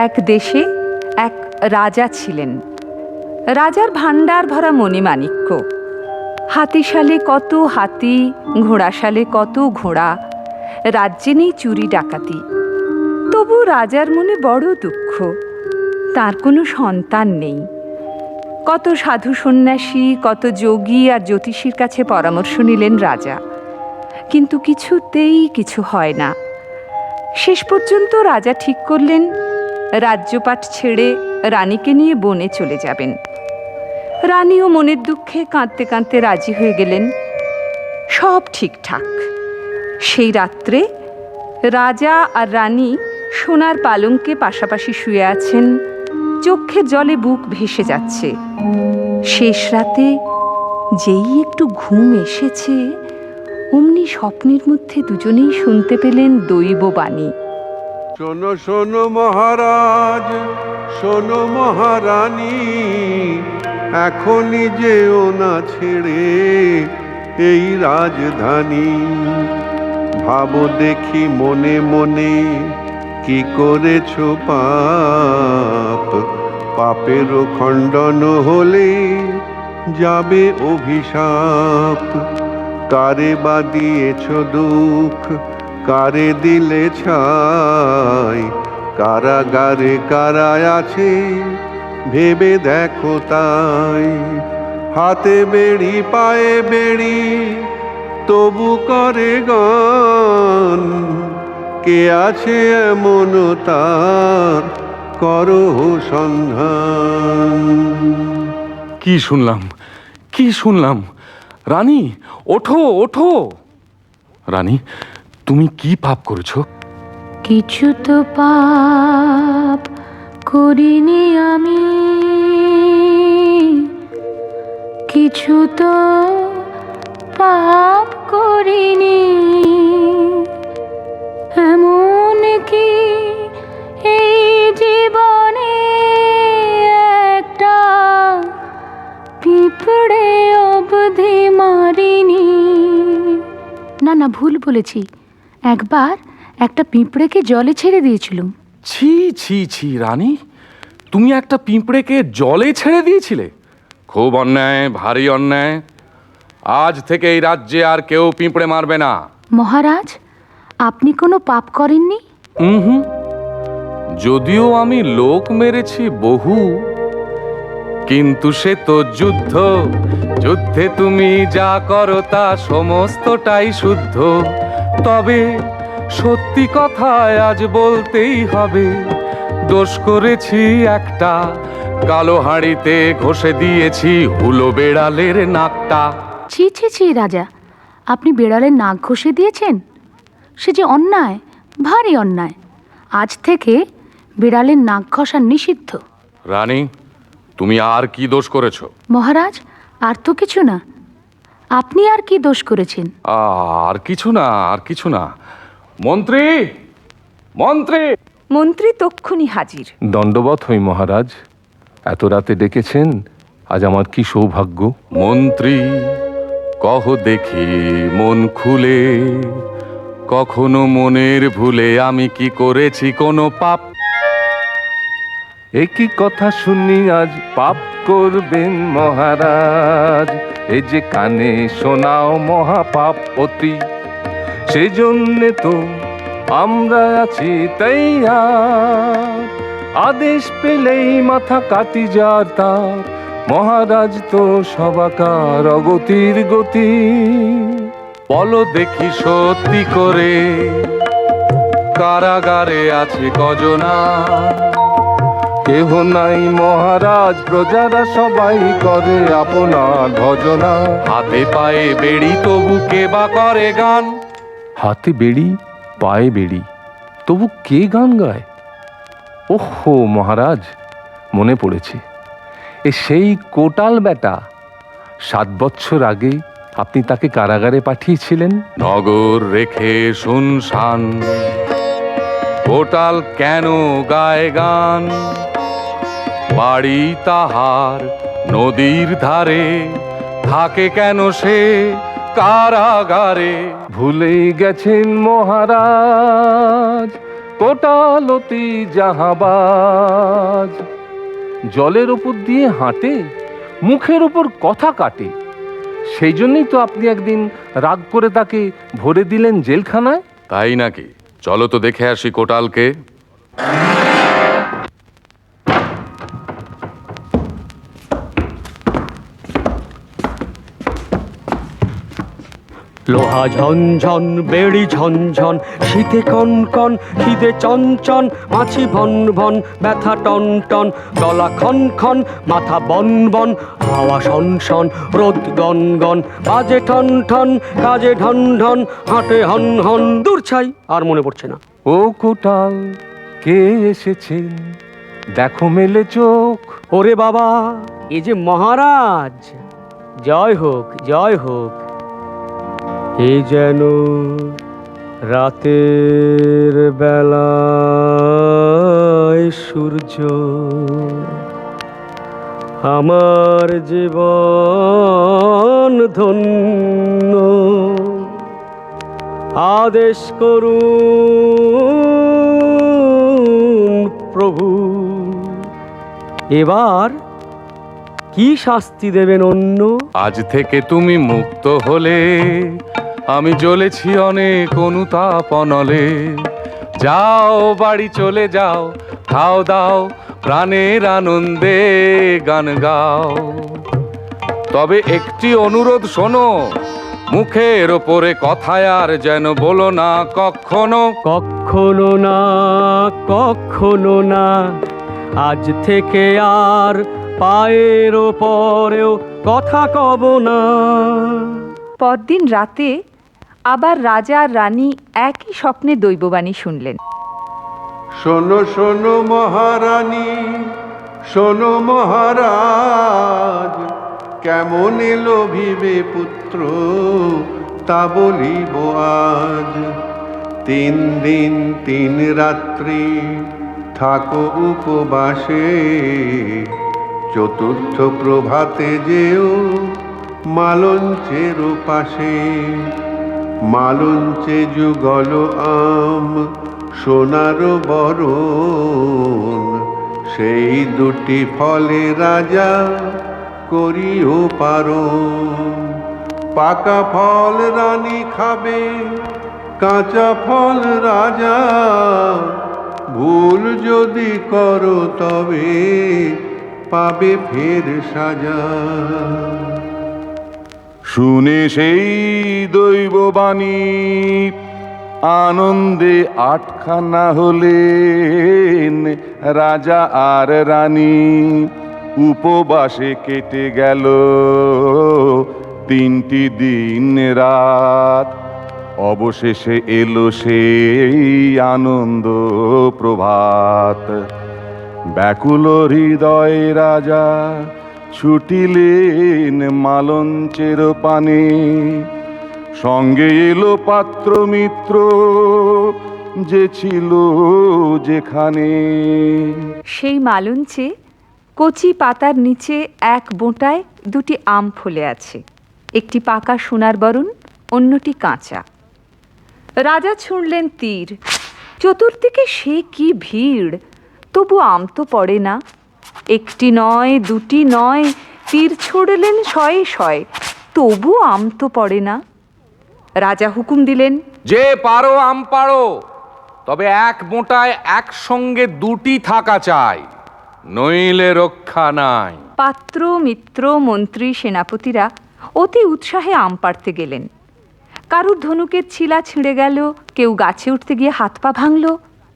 এক দেশে এক রাজা ছিলেন। রাজার ভাণ্ডার ভরা মণিমাণিক্য। হাতিশালে কত হাতি, ঘোড়াশালে কত ঘোড়া, রাজ্যে নেই চুরি ডাকাতি। তবু রাজার মনে বড় দুঃখ। তার কোনো সন্তান নেই। কত সাধু সন্ন্যাসী, কত যোগী আর জ্যোতিষীর কাছে পরামর্শ নিলেন রাজা। কিন্তু কিছুতেই কিছু হয় না। শেষ পর্যন্ত রাজা ঠিক করলেন রাজ্যপাট ছেড়ে রানীকে নিয়ে বনে চলে যাবেন। রানীও মনের দুঃখে কাঁদতে কাঁদতে রাজি হয়ে গেলেন। সব ঠিকঠাক। সেই রাত্রে রাজা আর রানী সোনার পালঙ্কে পাশাপাশি শুয়ে আছেন। চোখের জলে বুক ভেসে যাচ্ছে। শেষ রাতে যেই একটু ঘুম এসেছে, অমনি স্বপ্নের মধ্যে দুজনেই শুনতে পেলেন দৈব বাণী। শোনো শোনো মহারাজ, শোনো মহারানী, এখনই যেও না ছেড়ে এই রাজধানী। ভাবো দেখি মনে মনে কি করেছ পাপ। পাপেরও খণ্ডন হলে যাবে অভিশাপ। কারে বা দিয়েছ দুঃখ? কারে দিলে ছাই? কারাগারে কারায় আছে? ভেবে দেখো তাই। হাতে বেড়ি, পায়ে বেড়ি, তবু করে গান। কে আছে এমন তার? করো সন্ধান। কি শুনলাম? কি শুনলাম? রানী, ওঠো ওঠো। রানী তুমি কি পাপ করেছ? কিছু তো পাপ করিনি আমি। কিছু তো পাপ করিনি। এমন কি এই জীবনে একটা পিঁপড়ে অবধি মারিনি? না না ভুল বলেছি। একবার একটা পিঁপড়েকে জলে ছেড়ে দিয়েছিলুম ছি ছি ছি রানী। তুমি একটা পিঁপড়েকে জলে ছেড়ে দিয়েছিলে? খুব অন্যায় ভারী অন্যায়। আজ থেকে এই রাজ্যে আর কেউ পিঁপড়ে মারবে না। মহারাজ আপনি কোনো পাপ করেননি? হুম। যদিও আমি লোক মেরেছি বহু কিন্তু সে তো যুদ্ধ। যুদ্ধে তুমি যা করো তা সমস্তটাই শুদ্ধ। তবে সত্যি কথায় আজ বলতেই হবে দোষ করেছি একটা কালো হাঁড়িতে ঘষে দিয়েছি হুলো বেড়ালের নাকটা। ছি ছি ছি রাজা আপনি বেড়ালের নাক ঘষে দিয়েছেন? সে যে অন্যায় ভারী অন্যায়। আজ থেকে বিড়ালের নাক ঘষা নিষিদ্ধ। রানী তুমি আর কি দোষ করেছ? মহারাজ আর তো কিছু না। আপনি আর কি দোষ করেছেন? আর কিছু না আর কিছু না। মন্ত্রী! মন্ত্রী! মন্ত্রী তক্ষুনি হাজির। দণ্ডবত হই মহারাজ এত রাতে ডেকেছেন আজ আমার কি সৌভাগ্য? মন্ত্রী কহ দেখি মন খুলে। কখনো মনের ভুলে আমি কি করেছি কোনো পাপ? একই কথা শুনি আজ পাপ করবেন মহারাজ। এই যে কানে শোনাও মহাপাপ অতি। সেই তো আমরা আছি তাই আদেশ পেলেই মাথা কাটি যার তার। মহারাজ তো সবাকার অগতির গতি। বলো দেখি সত্যি করে। কারাগারে আছে কজনা। কেহ নাই মহারাজ প্রজারা সবাই করে আপনার ভজনা। হাতে পায়ে বেড়ি তবু কে বা করে গান? হাতে বেড়ি পায়ে বেড়ি তবু কে গান গায়? ওহো মহারাজ মনে পড়েছে। এ সেই কোটাল বেটা সাত বছর আগে আপনি তাকে কারাগারে পাঠিয়েছিলেন? নগর রেখে শুনশান কোটাল কেন গায় গান? বাড়ি তাহার নদীর ধারে। থাকে কেন সে কারাগারে? ভুলে গেছেন মহারাজ, কোটালতি জাহাবাজ। জলের ওপর দিয়ে হাঁটে, মুখের ওপর কথা কাটে। সেই জন্যই তো আপনি একদিন রাগ করে তাকে ভরে দিলেন জেলখানায়। তাই নাকি? চলো তো দেখে আসি কোটালকে। লোহা ঝনঝন বেড়ি ঝনঝন শীতে কন কন খিদে চঞ্চন মাছি ভন ভন ব্যথা টন টন গলা খন খন মাথা বন বন হাওয়া শন শন রোদ গন গন বাজে ঠন ঠন কাজে ঢন ঢন হাঁটে হন হন দূর ছাই আর মনে পড়ছে না। ও কোটাল কে এসেছেন দেখো মেলে চোখ। ওরে বাবা এ যে মহারাজ জয় হোক জয় হোক। এ যেন রাতের বেলায় সূর্য আমার জীবন ধন্য। আদেশ করুন প্রভু। এবার কি শাস্তি দেবেন অন্য? আজ থেকে তুমি মুক্ত হলে আমি জ্বলেছি অনেক অনুতাপ অনলে। যাও বাড়ি চলে যাও খাও দাও প্রাণের আনন্দে গান গাও। তবে একটি অনুরোধ শোনো মুখের ওপরে কথায় আর যেন বলো না কখনো। কখনো না কখনো না আজ থেকে আর পায়ের ওপরেও কথা কব না। পরদিন রাতে আবার রাজা আর রানী একই স্বপ্নে দৈববাণী শুনলেন। শোনো শোনো মহারানী, শোনো মহারাজ, কেমন এলো ভিবে পুত্র, তা বলিব আজ। তিন দিন, তিন রাত্রি থাকো উপবাসে, চতুর্থ প্রভাতে যেও মালঞ্চের পাশে। মালঞ্চে যুগল আম, সোনার বরণ। সেই দুটি ফলে রাজা করিও পারো পাকা ফল রানী খাবে, কাঁচা ফল রাজা। ভুল যদি করো তবে পাবে ফের সাজা। শুনে সেই দৈববাণী আনন্দে আটখানা হলেন রাজা আর রানী। উপবাসে কেটে গেল তিনটি দিন রাত। অবশেষে এলো সেই আনন্দ প্রভাত। ব্যাকুল হৃদয় রাজা ছুটিলেন মালঞ্চের পানে। সঙ্গে এলো পাত্র মিত্র যে ছিল যেখানে। সেই মালঞ্চে কচি পাতার নিচে এক বোঁটায় দুটি আম ফলে আছে। একটি পাকা সোনার বরণ, অন্যটি কাঁচা। রাজা ছুঁড়লেন তীর। চতুর্দিকে সে কি ভিড়? তবু আম তো পড়ে না। একটি নয় দুটি নয় তীর ছুড়লেন শয়ে শয়ে। তবু আম তো পড়ে না। রাজা হুকুম দিলেন যে পারো আম পারো তবে এক মোটায় একসঙ্গে দুটি থাকা চাই নইলে রক্ষা নাই। পাত্র মিত্র মন্ত্রী সেনাপতিরা অতি উৎসাহে আম পাড়তে গেলেন। কারুর ধনুকের ছিলা ছিঁড়ে গেল কেউ গাছে উঠতে গিয়ে হাত পা ভাঙল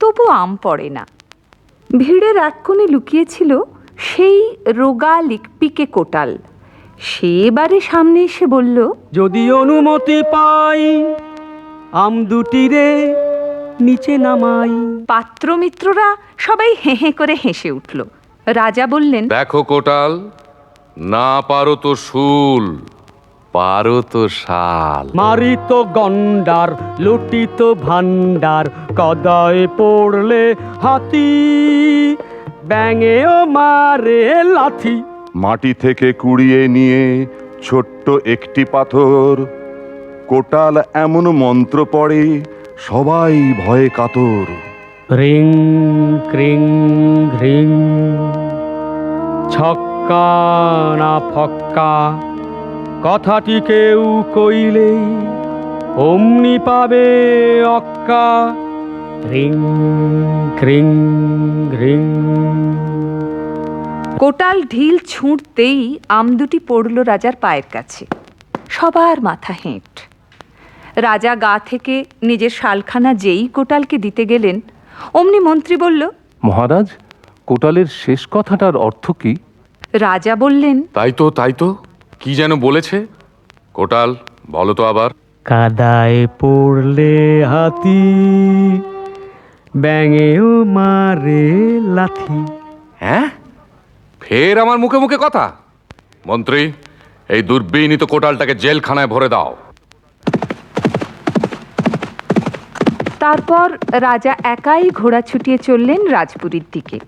তবু আম পড়ে না। ভিড়ের এক কোণে লুকিয়েছিল সেই রোগা লিকপিকে কোটাল। সে এবারে সামনে এসে বলল যদি অনুমতি পাই আম দুটি রে নিচে নামাই। পাত্র মিত্ররা সবাই হেঁ হেঁ করে হেসে উঠল। রাজা বললেন দেখো কোটাল না পারো তো শুল পারো তো শাল। মারিত গন্ডার লুটিত ভান্ডার কদায় পড়লে হাতি ব্যাঙেও মারে লাথি। মাটি থেকে কুড়িয়ে নিয়ে ছোট্ট একটি পাথর। কোটাল এমন মন্ত্র পড়ে সবাই ভয়ে কাতর। রিং ক্রিং ঘ্রিং। ছক্কা না ফক্কা কথাটি কেউ কইলেই অমনি পাবে অক্কা। রিং ক্রিং ঘ্রিং কোটাল ঢিল ছুঁড়তেই আম দুটি পড়ল রাজার পায়ের কাছে। সবার মাথা হেঁট। রাজা গা থেকে নিজের শালখানা যেই কোটালকে দিতে গেলেন অমনি মন্ত্রী বলল মহারাজ কোটালের শেষ কথাটার অর্থ কি? রাজা বললেন তাই তো তাই তো। কি যেন বলেছে? কোটাল বলো তো আবার। কাদায় পড়লে হাতি। ব্যাঙেও মারে লাথি। হ্যাঁ? ফের আমার মুখে মুখে কথা? মন্ত্রী এই দুর্বিনীত কোটালটাকে জেলখানায় ভরে দাও। তারপর রাজা একাই ঘোড়া ছুটিয়ে চললেন রাজপুরীর দিকে।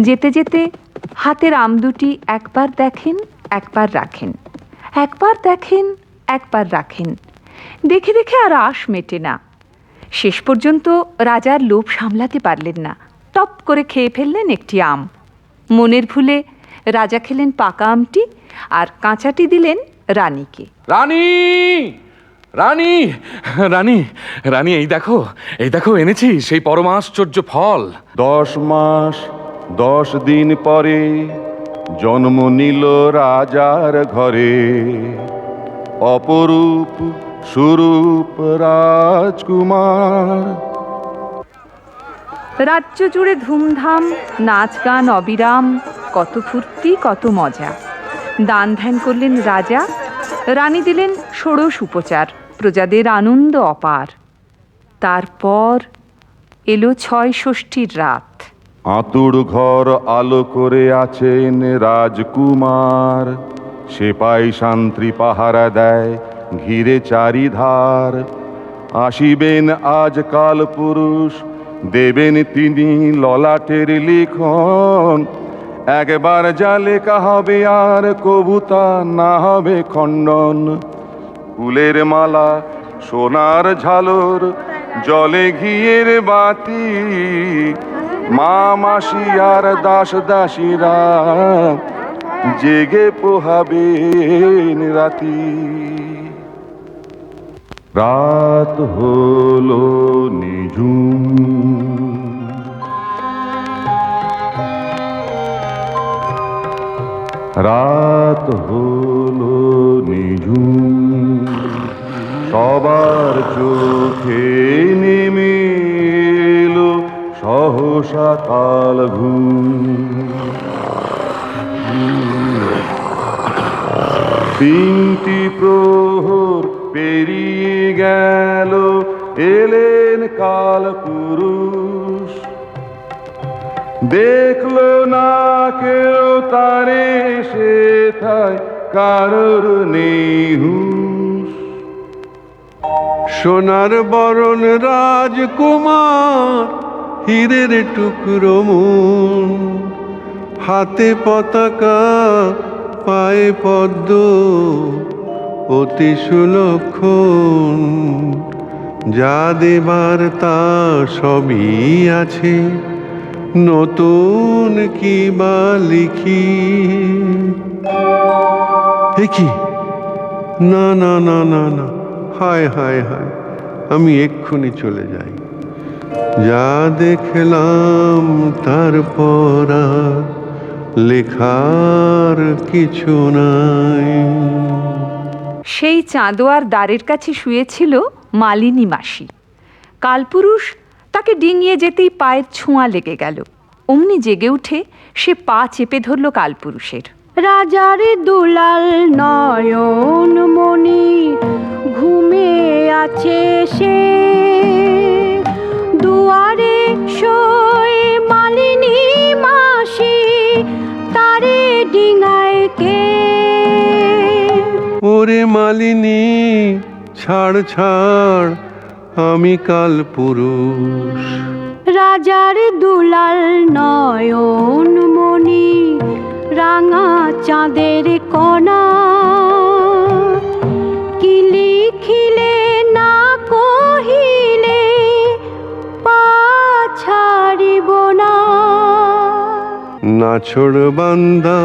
যেতে যেতে হাতের আম দুটি একবার দেখেন একবার রাখেন। একবার দেখেন একবার রাখেন। দেখে দেখে আর আশ মেটে না। শেষ পর্যন্ত রাজার লোভ সামলাতে পারলেন না। টপ করে খেয়ে ফেললেন একটি আম। মনের ভুলে রাজা খেলেন পাকা আমটি আর কাঁচাটি দিলেন রানীকে। রানী! রানী! রানী! রানী এই দেখো এই দেখো এনেছি সেই পরমাশ্চর্য ফল। দশ মাস দশ দিন পরে জন্ম নিল রাজার ঘরে। অপরূপ সুরূপ রাজকুমার। রাজ্য জুড়ে ধুমধাম নাচ গান অবিরাম কত ফুর্তি কত মজা। দান ধ্যান করলেন রাজা রানী দিলেন ষোড়শ উপচার প্রজাদের আনন্দ অপার। তারপর এলো ছয় ষষ্ঠীর রাত। আতুর ঘর আলো করে আছেন রাজকুমার। সেপাই শান্তি পাহারা দেয় ঘিরে চারিধার। আসিবেন আজ কাল পুরুষ, দেবেন তিনি ললাটের লিখন। একবার যা লেখা হবে আর কবুতা না হবে খণ্ডন। ফুলের মালা, সোনার ঝালর, জলে ঘিয়ের বাতি। মা মাসি আর দাস দাসীরা জেগে পোহাবেন রাতি। রাত হলো নিঝুম। রাত হলো নিঝুম। সবার চোখে নেমে এলো সহসা কাল ঘুম। তিনটি প্রহর পেরিয়ে গেল এলেন কাল পুরুষ দেখল না কেউ তারে সে থায় কারোর নেই সোনার বরণ রাজকুমার হীরের টুকরো মন হাতে পতাকা পায়ে পদ্ম অতি সুলক্ষণ, যা দেবার তা সবই আছে। নতুন কি বা লিখি? কি? না না না না না। হায় হায় হায়। আমি এক্ষুনি চলে যাই। যা দেখলাম তারপর লেখার কিছু নাই। সেই চাঁদোয়ার দ্বারের কাছে শুয়েছিল মালিনী মাসি। কালপুরুষ তাকে ডিঙিয়ে যেতেই পায়ের ছোঁয়া লেগে গেল। অমনি জেগে উঠে সে পা চেপে ধরল কালপুরুষের। রাজারে দুলাল নয়ন মণি, ঘুমে আছে সে। দুয়ারে শোয় মালিনী মাসি, তারে ডিঙায় কে করে মালিনী ছাড় ছাড় আমি কাল পুরুষ। রাজার দুলাল নয়ন মনি রাঙা চাঁদের কণা। কি লিখিলে না কহিলে পাছাড়িব না। নাছড় বান্দা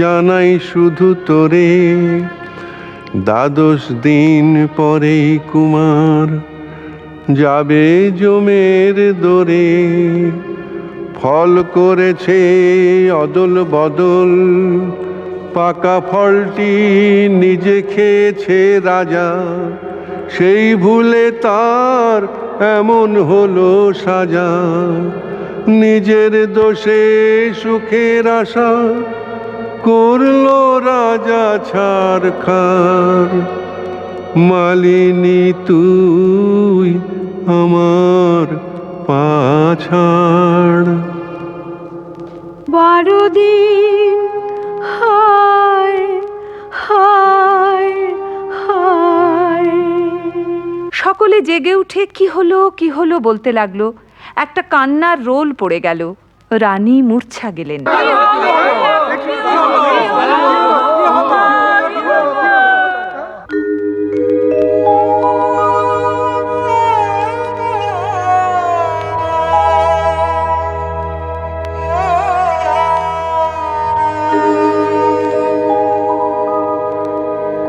জানাই শুধু তোরে। দ্বাদশ দিন পরে কুমার যাবে জমের দোরে। ফল করেছে অদল বদল, পাকা ফলটি নিজে খেয়েছে রাজা। সেই ভুলে তার এমন হলো সাজা। নিজের দোষে সুখের আশা করল রাজা ছাড় খার মালিনী, তুই আমার পাছাড়। বারো দিন হায় হায় হায়। সকলে জেগে উঠে কি হলো কি হলো বলতে লাগল। একটা কান্নার রোল পড়ে গেল। রানী মূর্ছা গেলেন।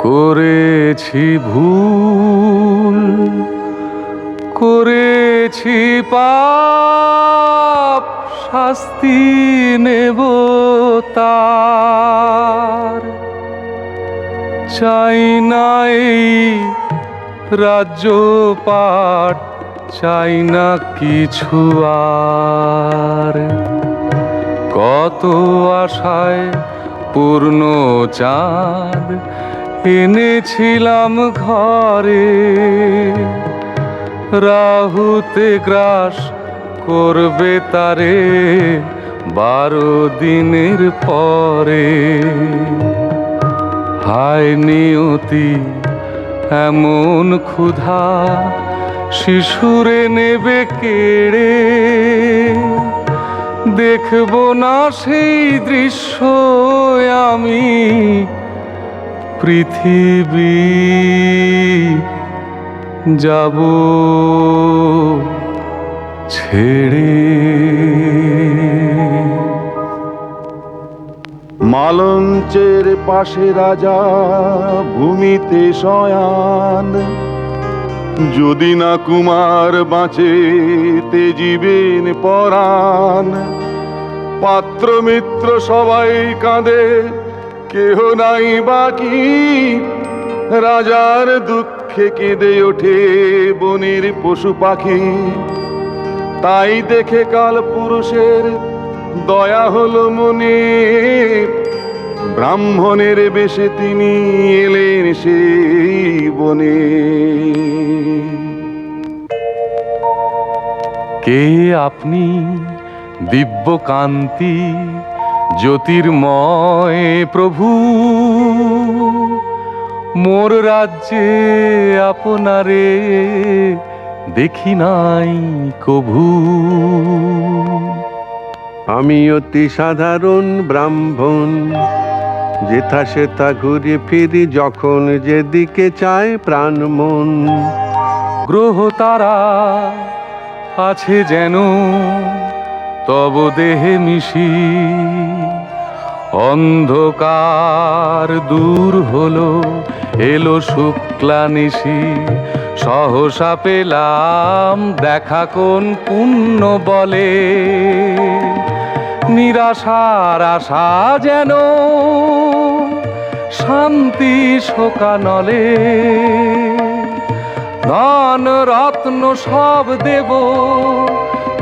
করেছি ভুল করেছি পাপ। শাস্তি নেব তার। চাই না এই রাজ্য পাঠ চাই না কিছু আর। কত আশায় পূর্ণ চাঁদ এনেছিলাম ঘরে, রাহুতে গ্রাস করবে তারে বারো দিনের পরে। হায় নিয়তি, এমন ক্ষুধা শিশুরে নেবে কেড়ে। দেখব না সেই দৃশ্য আমি পৃথিবী। যাব ছেড়ে। মালঞ্চের পাশে রাজা ভূমিতে শয়ান। যদি না কুমার বাঁচে তেজিবেন পরাণ। পাত্র মিত্র সবাই কাঁদে, কেহ নাই বাকি। রাজার দুঃখে কেঁদে ওঠে বনের পশু পাখি। তাই দেখে কাল পুরুষের দয়া হলো মনে ব্রাহ্মণের বেশে তিনি এলেন সেই বনে। কে আপনি দিব্য কান্তি জ্যোতির্ময় প্রভু? মোর রাজ্যে আপনারে দেখি নাই কভু। আমি অতি সাধারণ ব্রাহ্মণ যেথা সেথা ঘুরে ফিরি যখন যেদিকে চায় প্রাণ মন গ্রহ তারা আছে যেন তব দেহে মিশি। অন্ধকার দূর হলো, এলো শুক্লা নিশি। সহসা পেলাম দেখা কোন পুণ্য বলে। নিরাশার আশা যেন শান্তি শোকানলে। ধন রত্ন সব দেব,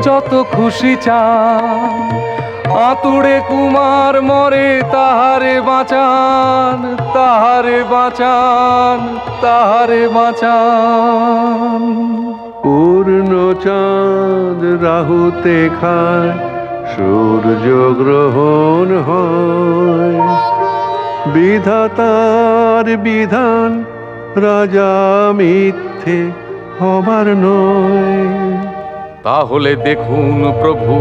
যত খুশি চান। আতুড়ে কুমার মরে তাহারে বাঁচান তাহারে বাঁচান তাহারে বাঁচান। পূর্ণ চাঁদ রাহুতে খায় সূর্য গ্রহণ হয়। বিধাতার বিধান রাজা মিথ্যে হবার নয়। তাহলে দেখুন প্রভু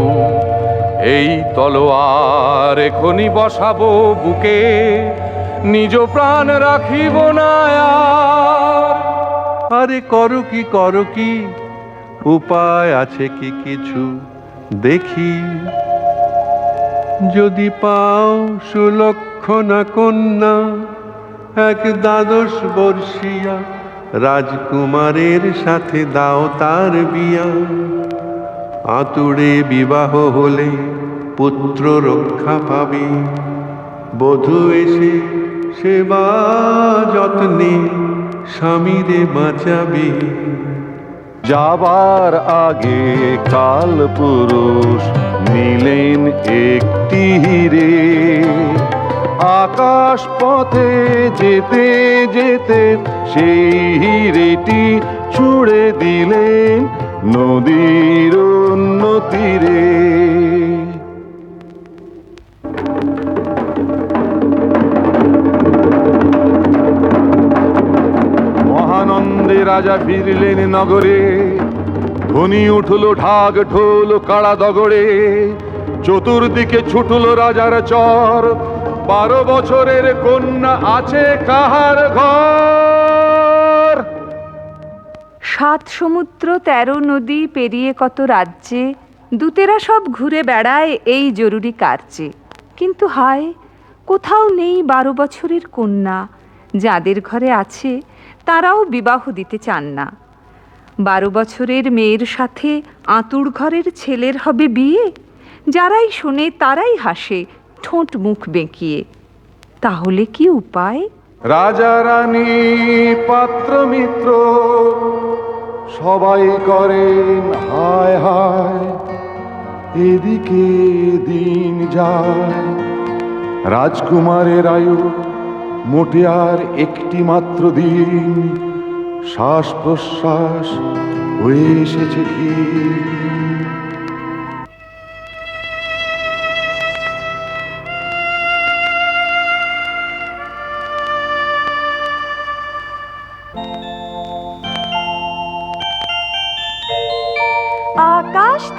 এই তলোয়ার এখনই বসাবো বুকে। নিজ প্রাণ রাখিব না আর আরে করো কি করো কি? উপায় আছে কি কিছু? দেখি। যদি পাও সুলক্ষণা কন্যা, এক দ্বাদশ বর্ষিয়া রাজকুমারের সাথে দাও তার বিয়া। আতুড়ে বিবাহ হলে পুত্র রক্ষা পাবে। বধূ এসে সেবা যত্নে স্বামীরে বাঁচাবে। যাবার আগে কাল পুরুষ নিলেন একটি হিরে। আকাশ পথে যেতে যেতে সেই হিরেটি ছুড়ে দিলেন নদীর তীরে মহানন্দে রাজা ফিরলেন নগরে, ধ্বনি উঠল ঢাক ঢোল কাড়া দগড়ে। চতুর্দিকে ছুটল রাজার চর, বারো বছরের কন্যা আছে কাহার ঘর। সাত সমুদ্র, তেরো নদী, পেরিয়ে কত রাজ্যে? দূতেরা সব ঘুরে বেড়ায় এই জরুরি কার্যে। কিন্তু হায়, কোথাও নেই বারো বছরের কন্যা। যাদের ঘরে আছে, তারাও বিবাহ দিতে চান না। বারো বছরের মেয়ের সাথে আঁতুড় ঘরের ছেলের হবে বিয়ে? যারাই শোনে, তারাই হাসে, ঠোঁট মুখ বেঁকিয়ে। তাহলে কি উপায়? রাজা, রানী, পাত্র, মিত্র সবাই করেন, হায় হায়, এদিকে দিন যায়। রাজকুমারের আয়ু মোটে আর একটি মাত্র দিন। শ্বাস প্রশ্বাস হয়ে এসেছে ঠিক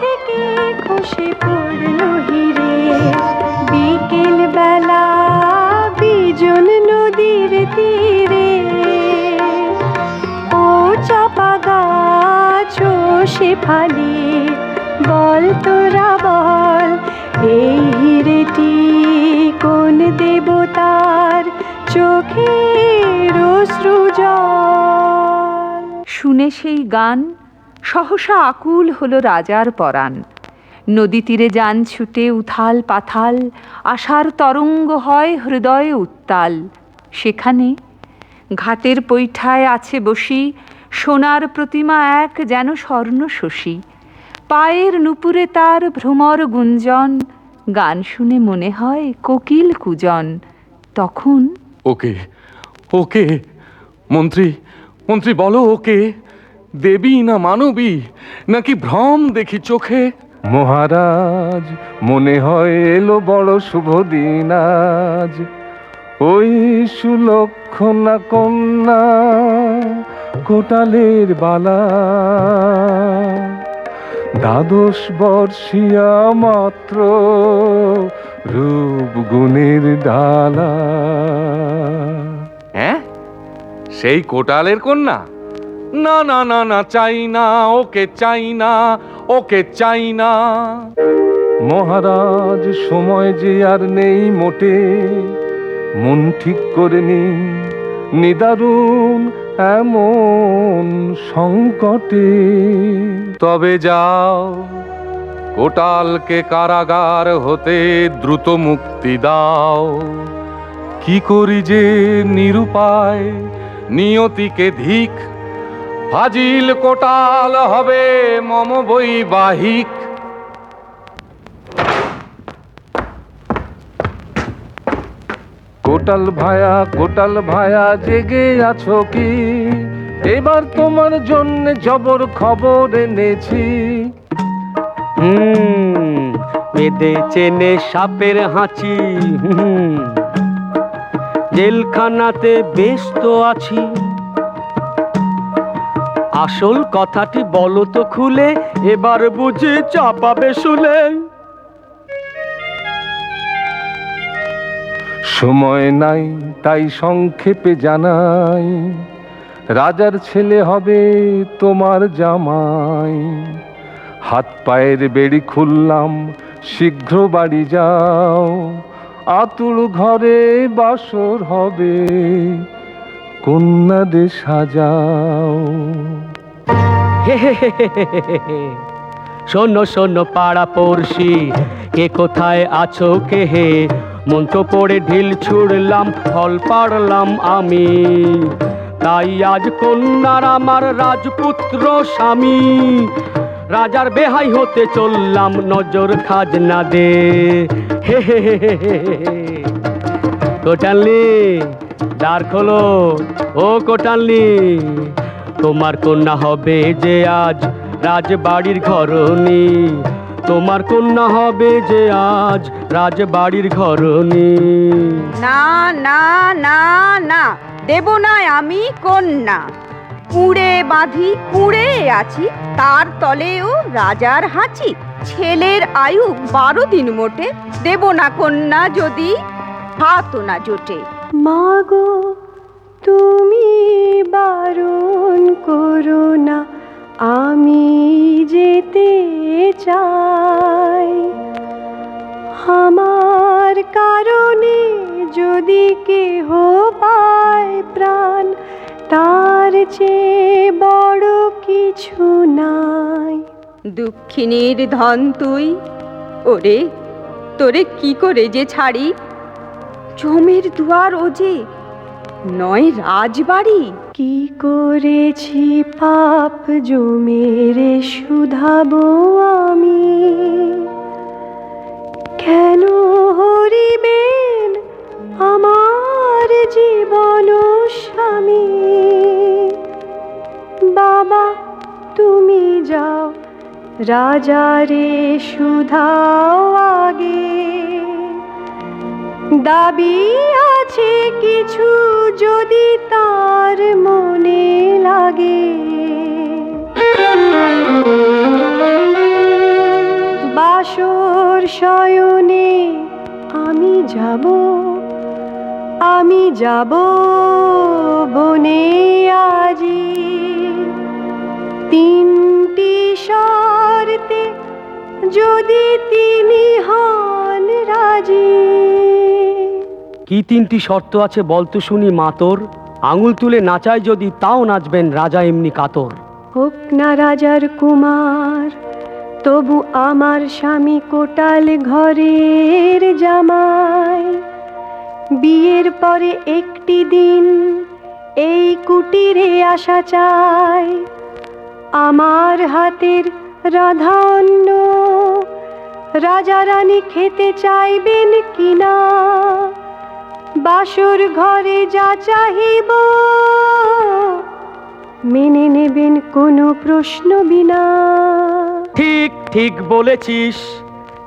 থেকে খসে পড়ল হিরে। বিকেল বেলা বিজন নদীর তীরে। ও চাপা গাছ ও শেফালি, বল তোরা বল, এই হিরেটি কোন দেবতার চোখের অশ্রু শুনে সেই গান সহসা আকুল হলো রাজার পরাণ। নদী তীরে যান ছুটে উথাল পাথাল, আশার তরঙ্গ হয় হৃদয়ে উত্তাল। সেখানে ঘাটের পৈঠায় আছে বসি, সোনার প্রতিমা এক যেন স্বর্ণ শশী পায়ের নুপুরে তার ভ্রমর গুঞ্জন, গান শুনে মনে হয় কোকিল কুজন। তখন ওকে ওকে, মন্ত্রী মন্ত্রী বলো ওকে। দেবী না মানবী নাকি ভ্রম দেখি চোখে? মহারাজ মনে হয় এলো বড় শুভ দিন আজ। ওই সুলক্ষণা কন্যা কোটালের বালা। দ্বাদশ বর্ষিয়া মাত্র রূপ গুণের ডালা হ্যাঁ? সেই কোটালের কন্যা? না না না না, চাই না, ওকে চাই না, ওকে চাই না। মহারাজ, সময় যে আর নেই মোটে, মন ঠিক করে নিন নিদারুণ এমন সংকটে। তবে যাও, কোটালকে কারাগার হতে দ্রুত মুক্তি দাও। কি করি যে নিরুপায়, নিয়তিকে ধিক ফাজিল কোটাল হবে মম বৈবাহিক। কোটাল ভায়া কোটাল ভায়া, জেগে আছো কি? এবার তোমার জন্য জবর খবর এনেছি। হুম চেনে সাপের হাঁচি জেলখানাতে বেশ তো আছি। আসল কথাটি বলো তো খুলে, এবার বুঝি চাপাবে শুলে। সময় নাই, তাই সংক্ষেপে জানাই, রাজার ছেলে হবে তোমার জামাই। হাত পায়ের বেড়ি খুললাম, শীঘ্র বাড়ি যাও, আতুর ঘরে বাসর হবে। কন্যাদের সাজাও। শোনো শোনো পাড়া পড়শি কে কোথায় আছো কে হে মন্ত্র পড়ে ঢিল ছুড়লাম ফল পাড়লাম আমি তাই আজ কন্যার আমার রাজপুত্র স্বামী রাজার বেহাই হতে চললাম নজর খাজনা দে হে হে হে হে হে দ্বার খোলো, ও কোটালনি তোমার কন্যা হবে যে আজ রাজবাড়ির ঘরনি তোমার কন্যা হবে যে আজ রাজবাড়ির ঘরনি না না না না, দেব না আমি কন্যা। কুড়ে বাঁধি, কুড়ে আছি, তার তলেও রাজার হাঁচি। ছেলের আয়ু বারো দিন মোটে, দেব না কন্যা যদি, হাত না জোটে। মাগো, তুমি বারণ করো না, আমি যেতে চাই। আমার কারণে যদি কেহ পায় প্রাণ, তার চেয়ে বড় কিছু নাই। দুঃখিনীর ধন তুই, ওরে, তোরে কি করে যে ছাড়ি? জমের দুয়ার ও যে নয় রাজবাড়ি। কি করেছি পাপ জমেরে শুধাবো আমি? কেন হরিবেন আমার জীবন স্বামী? বাবা, তুমি যাও, রাজারে শুধাও আগে। দাবি আছে কিছু যদি তার মনে লাগে। বাসর শয়নে আমি যাব আমি যাব বনে আজি। তিনটি শর্তে যদি তিনি হন রাজি। কি তিনটি শর্ত আছে বলতো শুনি মাতর আঙুল তুলে নাচায় যদি তাও নাচবেন রাজা এমনি কাতর। হোক না রাজার কুমার, তবু আমার স্বামী কোটাল ঘরের জামাই। বিয়ের পরে একটি দিন এই কুটিরে আসা চাই। আমার হাতের রাধান্ন রাজা রানী খেতে চাইবেন কিনা? বাসর ঘরে যা চাহিব। মেনে নেবেন কোনো প্রশ্ন বিনা। ঠিক ঠিক বলেছিস।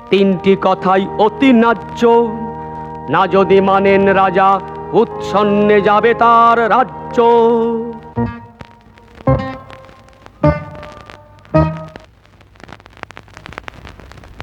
তিনটি কথাই অতি ন্যায্য। না যদি মানেন রাজা, উৎসন্নে যাবে তার রাজ্য।